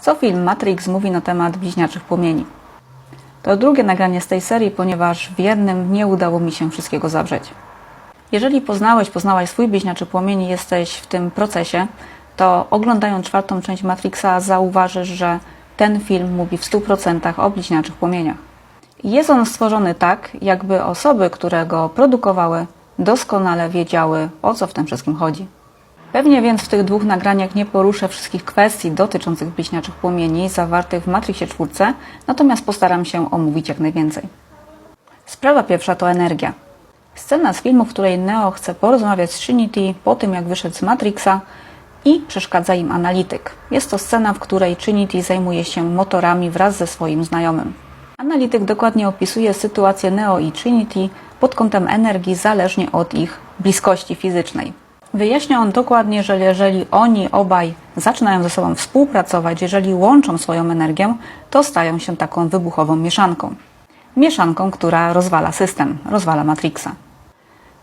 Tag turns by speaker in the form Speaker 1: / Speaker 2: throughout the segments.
Speaker 1: Co film Matrix mówi na temat bliźniaczych płomieni? To drugie nagranie z tej serii, ponieważ w jednym nie udało mi się wszystkiego zawrzeć. Jeżeli poznałeś, poznałaś swój bliźniaczy płomień i jesteś w tym procesie, to oglądając czwartą część Matrixa zauważysz, że ten film mówi w 100% o bliźniaczych płomieniach. Jest on stworzony tak, jakby osoby, które go produkowały, doskonale wiedziały, o co w tym wszystkim chodzi. Pewnie więc w tych dwóch nagraniach nie poruszę wszystkich kwestii dotyczących bliźniaczych płomieni zawartych w Matrixie 4, natomiast postaram się omówić jak najwięcej. Sprawa pierwsza to energia. Scena z filmu, w której Neo chce porozmawiać z Trinity po tym, jak wyszedł z Matrixa i przeszkadza im analityk. Jest to scena, w której Trinity zajmuje się motorami wraz ze swoim znajomym. Analityk dokładnie opisuje sytuację Neo i Trinity pod kątem energii zależnie od ich bliskości fizycznej. Wyjaśnia on dokładnie, że jeżeli oni obaj zaczynają ze sobą współpracować, jeżeli łączą swoją energię, to stają się taką wybuchową mieszanką. Mieszanką, która rozwala system, rozwala Matrixa.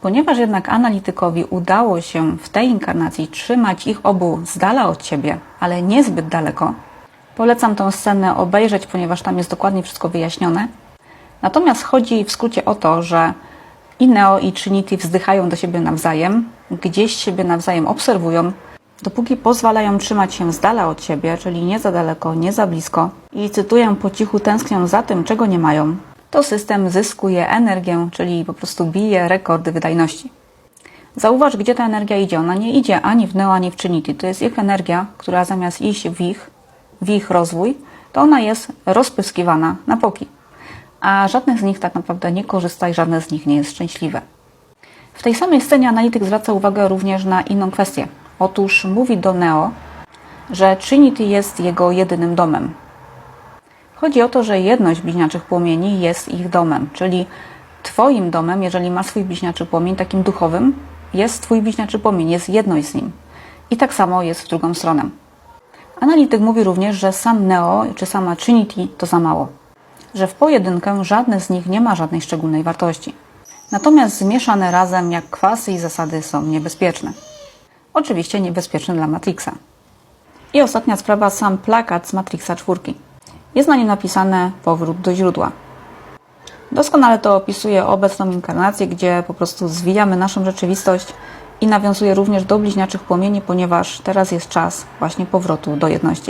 Speaker 1: Ponieważ jednak analitykowi udało się w tej inkarnacji trzymać ich obu z dala od siebie, ale niezbyt daleko, polecam tę scenę obejrzeć, ponieważ tam jest dokładnie wszystko wyjaśnione. Natomiast chodzi w skrócie o to, że i Neo i Trinity wzdychają do siebie nawzajem, gdzieś siebie nawzajem obserwują, dopóki pozwalają trzymać się z dala od siebie, czyli nie za daleko, nie za blisko i cytuję po cichu tęsknią za tym, czego nie mają, to system zyskuje energię, czyli po prostu bije rekordy wydajności. Zauważ, gdzie ta energia idzie. Ona nie idzie ani w Neo, ani w Trinity. To jest ich energia, która zamiast iść w ich, w ich rozwój, to ona jest rozpyskiwana na boki. A żadne z nich tak naprawdę nie korzysta i żadne z nich nie jest szczęśliwe. W tej samej scenie analityk zwraca uwagę również na inną kwestię. Otóż mówi do Neo, że Trinity jest jego jedynym domem. Chodzi o to, że jedność bliźniaczych płomieni jest ich domem, czyli Twoim domem, jeżeli masz swój bliźniaczy płomień, takim duchowym, jest Twój bliźniaczy płomień, jest jedność z nim. I tak samo jest w drugą stronę. Analityk mówi również, że sam Neo czy sama Trinity to za mało. Że w pojedynkę żadne z nich nie ma żadnej szczególnej wartości. Natomiast zmieszane razem jak kwasy i zasady są niebezpieczne. Oczywiście niebezpieczne dla Matrixa. I ostatnia sprawa, sam plakat z Matrixa 4. Jest na nim napisane powrót do źródła. Doskonale to opisuje obecną inkarnację, gdzie po prostu zwijamy naszą rzeczywistość i nawiązuje również do bliźniaczych płomieni, ponieważ teraz jest czas właśnie powrotu do jedności.